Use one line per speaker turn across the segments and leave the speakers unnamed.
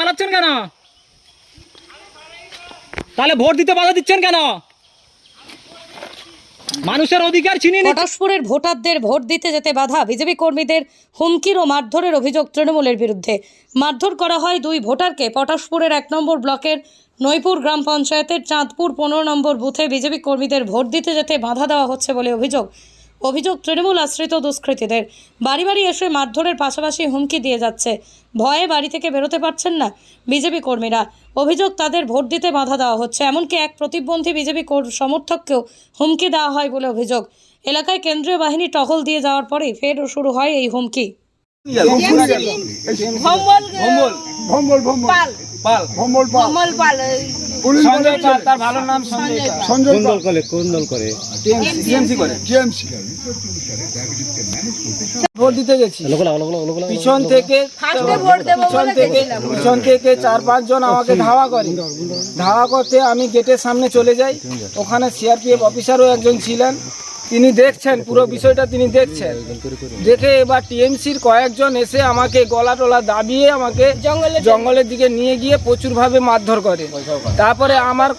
পালাচ্ছেন কেন? তাহলে ভোট দিতে বাধা দিচ্ছেন কেন? মানুষের অধিকার ছিনিয়ে
পটাশপুরের ভোটারদের ভোট দিতে যেতে বাধা বিজেপি কর্মীদের হুমকির ও মারধরের অভিযোগ তৃণমূলের বিরুদ্ধে। মারধর করা হয় দুই ভোটারকে। পটাশপুরের এক নম্বর ব্লকের নৈপুর গ্রাম পঞ্চায়েতের চাঁদপুর পনেরো নম্বর বুথে বিজেপি কর্মীদের ভোট দিতে যেতে বাধা দেওয়া হচ্ছে বলে অভিযোগ। অভিযোগ তৃণমূল আশ্রিত দুষ্কৃতীদের। বাড়ি বাড়ি এসে মারধরের পাশাপাশি হুমকি দিয়ে যাচ্ছে। ভয়ে বাড়ি থেকে বেরোতে পারছেন না বিজেপি কর্মীরা। অভিযোগ তাদের ভোট দিতে বাধা দেওয়া হচ্ছে। এমনকি এক প্রতিবন্ধী বিজেপি কর- সমর্থককেও হুমকি দেওয়া হয় বলে অভিযোগ। এলাকায় কেন্দ্রীয় বাহিনী টহল দিয়ে যাওয়ার পরেই ফের শুরু হয় এই হুমকি।
ভম্বল
ভম্বল ভম্বল
পাল।
পাল।
ভম্বল পাল।
ভম্বল পাল ওই
পুলিশ
সঞ্জয় পাল তার ভালো নাম সঞ্জয় পাল।
সঞ্জয় পাল।
টিএমসি করে।
টিএমসি।
ভোট দিতে গেছি। পিছন থেকে
ফার্স্টে ভোট দেবো
পিছন থেকে পিছন থেকে চার পাঁচ জন আমাকে ধাওয়া করে। ধাওয়া করতে আমি গেটের সামনে চলে যাই। ওখানে সিআরপিএফ অফিসারও একজন ছিলেন। তিনি দেখছেন পুরো বিষয়টা তিনি দেখছেন। দেখে এবার টিএমসির কয়েকজন এসে আমাকে গলা টলা দাবিয়ে আমাকে
জঙ্গলে
জঙ্গলের দিকে নিয়ে গিয়ে প্রচুরভাবে মারধর করে। তারপরে আমার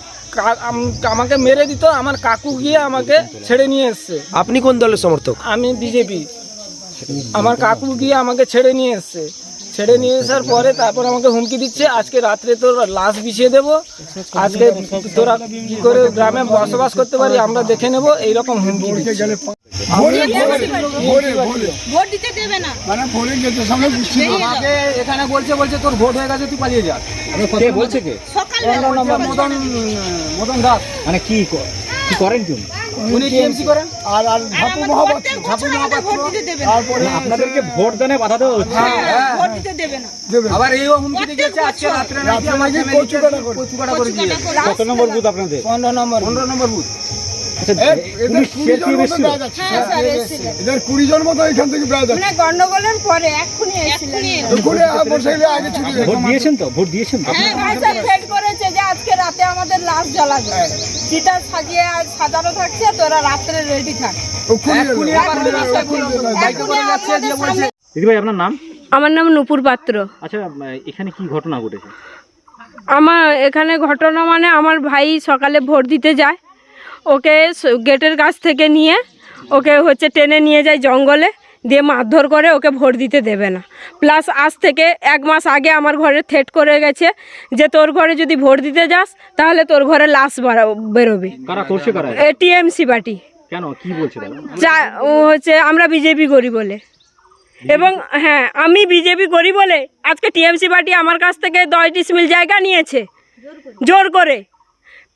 আমাকে মেরে দিত আমার কাকু গিয়ে আমাকে ছেড়ে নিয়ে এসছে।
আপনি কোন দলের সমর্থক?
আমি বিজেপি। আমার কাকু গিয়ে আমাকে ছেড়ে নিয়ে এসছে। ছেড়ে নিয়ে আসার পরে তারপর আমাকে হুমকি দিচ্ছে আজকে রাত্রে তোর লাশ বিছিয়ে দেব। আজকে তোরা কি করে গ্রামে বসবাস করতে পারি আমরা দেখে নেব এইরকম হুমকি
মানে
এখানে বলছে বলছে তোর ভোট হয়ে গেছে তুই পালিয়ে যা।
বলছে কে?
সকালে
পনেরো নম্বর মদন মদন দাস।
মানে কি করেন তুমি?
উনি টিএমসি করেন?
আর আর ঝাপু মহাপাত্র ঝাপু
ভোট
মহাপাত্র তারপরে
আপনাদেরকে ভোট দানে বাধা দেওয়া হচ্ছে।
হ্যাঁ, ভোট দিতে দেবে না।
আবার এইও হুমকি দিয়েছে আজকে রাত্রে নাকি
রাত্রে
আমার
নাকি
ফ্যামিলিকে
কচু কাটা করে।
দিয়ে
কত নম্বর বুথ আপনাদের?
পনেরো নম্বর পনেরো নম্বর বুথ।
হ্যাঁ গন্ডগোলের পরে এক্ষুনি
গেছে
ভোট দিয়েছেন তো? ভোট দিয়েছেন
হ্যাঁ করেছে যে আজকে রাতে আমাদের লাশ জ্বালাবে। চিতা সাজিয়ে আজ সাজানো থাকছে তোরা রাত্রে রেডি থাক।
দিদি ভাই আপনার নাম?
আমার নাম নুপুর পাত্র।
আচ্ছা এখানে কি ঘটনা ঘটেছে?
আমার এখানে ঘটনা মানে আমার ভাই সকালে ভোট দিতে যায়। ওকে গেটের কাছ থেকে নিয়ে ওকে হচ্ছে টেনে নিয়ে যায় জঙ্গলে। দিয়ে মারধর করে ওকে ভোট দিতে দেবে না। প্লাস আজ থেকে এক মাস আগে আমার ঘরে থেট করে গেছে যে তোর ঘরে যদি ভোট দিতে যাস তাহলে তোর ঘরে লাশ বেরোবে। TMC party.
কেন? কি বলছে
যা ও হচ্ছে আমরা বিজেপি করি বলে। এবং হ্যাঁ আমি বিজেপি করি বলে আজকে টিএমসি পার্টি আমার কাছ থেকে দশ ডিসমিল জায়গা নিয়েছে। জোর করে।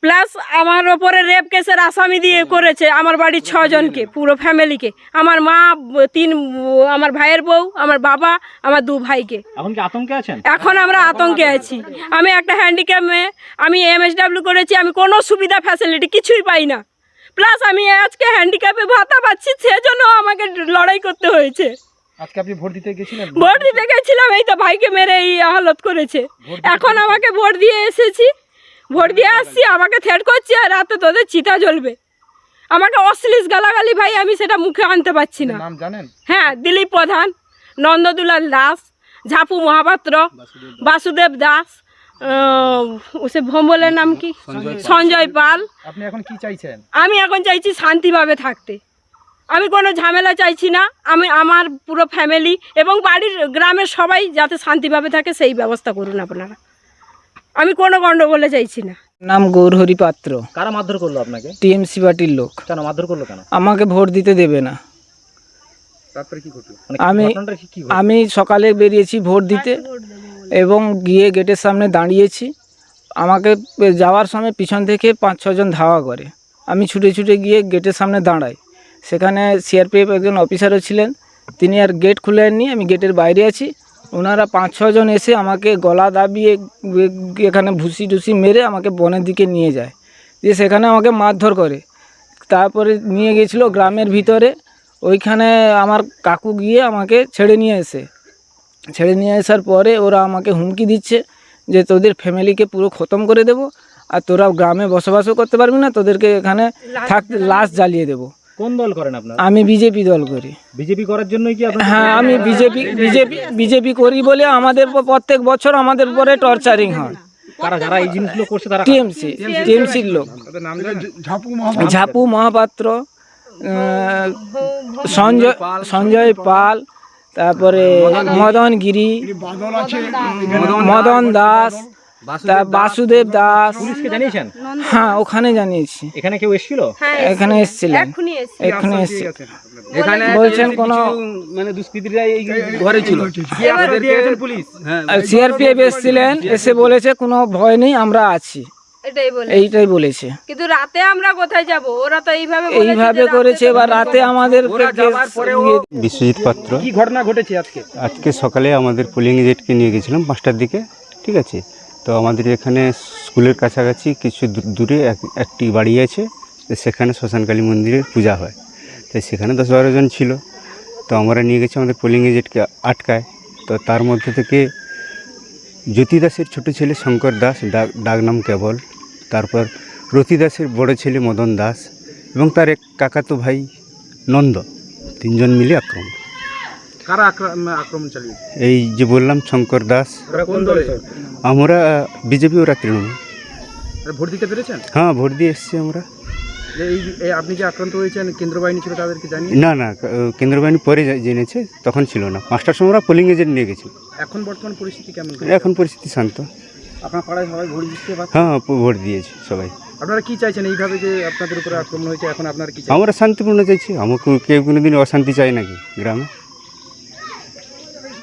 প্লাস আমার ওপরে রেপ কেসের আসামি দিয়ে করেছে আমার বাড়ির ছজনকে পুরো ফ্যামিলিকে আমার মা তিন আমার ভাইয়ের বউ আমার বাবা আমার দু ভাইকে।
এখন
আমরা আতঙ্কে আছি। আমি একটা হ্যান্ডিক্যাপ মেয়ে আমি এমএসডাব্লিউ করেছি আমি কোনো সুবিধা ফ্যাসিলিটি কিছুই পাই না। প্লাস আমি আজকে হ্যান্ডিক্যাপে ভাতা পাচ্ছি সেজন্য আমাকে লড়াই করতে হয়েছে।
আজকে আপনি ভোট দিতে গেছিলেন?
ভোট দিতে গেছিলাম এই তো ভাইকে মেরে এই হালত করেছে। এখন আমাকে ভোট দিয়ে এসেছি। ভোট দিয়ে আসছি আমাকে থ্রেট করছে আর রাতে তোদের চিতা জ্বলবে। আমাকে অশ্লীল গালাগালি ভাই আমি সেটা মুখে আনতে পারছি না।
নাম জানেন?
হ্যাঁ দিলীপ প্রধান নন্দদুলাল দাস ঝাপু মহাপাত্র বাসুদেব দাস। সে ভোম্বলের নাম কি? সঞ্জয় পাল।
আপনি এখন কি চাইছেন?
আমি এখন চাইছি শান্তিভাবে থাকতে। আমি কোনো ঝামেলা চাইছি না আমি আমার পুরো ফ্যামিলি এবং বাড়ির গ্রামের সবাই যাতে শান্তিভাবে থাকে সেই ব্যবস্থা করুন আপনারা। আমি কোনো গণ্ডগোলে চাইছি না।
নাম গৌরহরি পাত্র।
কারা মারধর করল আপনাকে?
টিএমসি পার্টির লোক।
কেন মারধর করল কেন?
আমাকে ভোট দিতে দেবে না।
তারপরে কি ঘটলো? মানে
আমি-
ঘটনাটা কি- কি
আমি সকালে বেরিয়েছি ভোট দিতে এবং গিয়ে গেটের সামনে দাঁড়িয়েছি। আমাকে যাওয়ার সময় পিছন থেকে পাঁচ ছজন ধাওয়া করে। আমি ছুটে ছুটে গিয়ে গেটের সামনে দাঁড়াই। সেখানে সিআরপিএফ একজন অফিসারও ছিলেন। তিনি আর গেট খুলেননি আমি গেটের বাইরে আছি। ওনারা পাঁচ ছজন এসে আমাকে গলা দাবিয়ে এখানে ভুসি টুসি মেরে আমাকে বনের দিকে নিয়ে যায়। দিয়ে সেখানে আমাকে মারধর করে। তারপরে নিয়ে গেছিল গ্রামের ভিতরে। ওইখানে আমার কাকু গিয়ে আমাকে ছেড়ে নিয়ে এসে। ছেড়ে নিয়ে আসার পরে ওরা আমাকে হুমকি দিচ্ছে যে তোদের ফ্যামিলিকে পুরো খতম করে দেব আর তোরা গ্রামে বসবাসও করতে পারবি না তোদেরকে এখানে থাকতে লাশ জ্বালিয়ে দেব।
কোন দল করেন আপনারা?
আমি বিজেপি দল করি।
বিজেপি করার জন্যই কি আপনারা
হ্যাঁ আমি বিজেপি বিজেপি বিজেপি করি বলে আমাদের প্রত্যেক বছর আমাদের উপরে টর্চারিং হয়।
কারা যারা এই জিনিসগুলো করছে তারা
টিএমসি টিএমসির লোক।
ঝাপু মহাপাত্র।
ঝাপু মহাপাত্র আহ, সঞ্জয় সঞ্জয় পাল তারপরে মদন গিরি। মদন দাস বাসুদেব দাস।
পুলিশকে জানিয়েছেন?
হ্যাঁ ওখানে জানিয়েছি।
এখানে কেউ এসেছিল?
এখানে এসেছিলেন।
এক্ষুনি এসছি।
এখানে বলছেন কোনো
মানে দুষ্কৃতীরা এই ঘরে ছিল।
পুলিশ?
সিআরপিএফ এসেছিলেন এসে বলেছে কোনো ভয় নেই আমরা আছি। এইটাই বলেছে।
কিন্তু রাতে আমরা কোথায় যাব? ওরা তো এইভাবে
এইভাবে করেছে এবার রাতে আমাদের
বিশ্বজিৎ পাত্র।
কি ঘটনা ঘটেছে আজকে?
আজকে সকালে আমাদের পোলিং এজেন্টকে নিয়ে গেছিলাম পাঁচটার দিকে ঠিক আছে? তো আমাদের এখানে স্কুলের কাছাকাছি কিছু দূরে এক- একটি বাড়ি আছে সেখানে শ্মশানকালী মন্দিরের পূজা হয়। তো সেখানে দশ বারো জন ছিল। তো আমরা নিয়ে গেছি আমাদের পোলিং এজেন্টকে আটকায়। তো তার মধ্যে থেকে জ্যোতি দাসের ছোটো ছেলে শঙ্কর দাস ডাক ডাকনাম কেবল। তারপর রতি দাসের বড় ছেলে মদন দাস এবং তার এক কাকাতো ভাই নন্দ। তিনজন মিলে আক্রমণ।
কারা আক্রমণ- চালিয়েছে?
এই যে বললাম শঙ্কর দাস।
কোন
আমরা বিজেপি ওরা তৃণমূল।
ভোট দিতে পেরেছেন?
হ্যাঁ ভোট দিয়ে এসছি আমরা।
এই আপনি যে আক্রান্ত হয়েছেন কেন্দ্র বাহিনী ছিল তাদেরকে জানিয়ে?
না না কেন্দ্র বাহিনী পরে জেনেছে তখন ছিল না। পাঁচটার সময় ওরা পোলিং এজেন্ট নিয়ে গেছিল।
এখন বর্তমান পরিস্থিতি কেমন?
এখন পরিস্থিতি শান্ত।
আপনার পাড়ায় সবাই ভোট পারছে
হ্যাঁ ভোট দিয়েছে সবাই।
আপনারা কি চাইছেন এইভাবে যে আপনাদের উপরে আক্রমণ হয়েছে এখন আপনারা কি
আমরা শান্তিপূর্ণ চাইছি। আমাকে কেউ কোনোদিন অশান্তি চাই নাকি গ্রামে?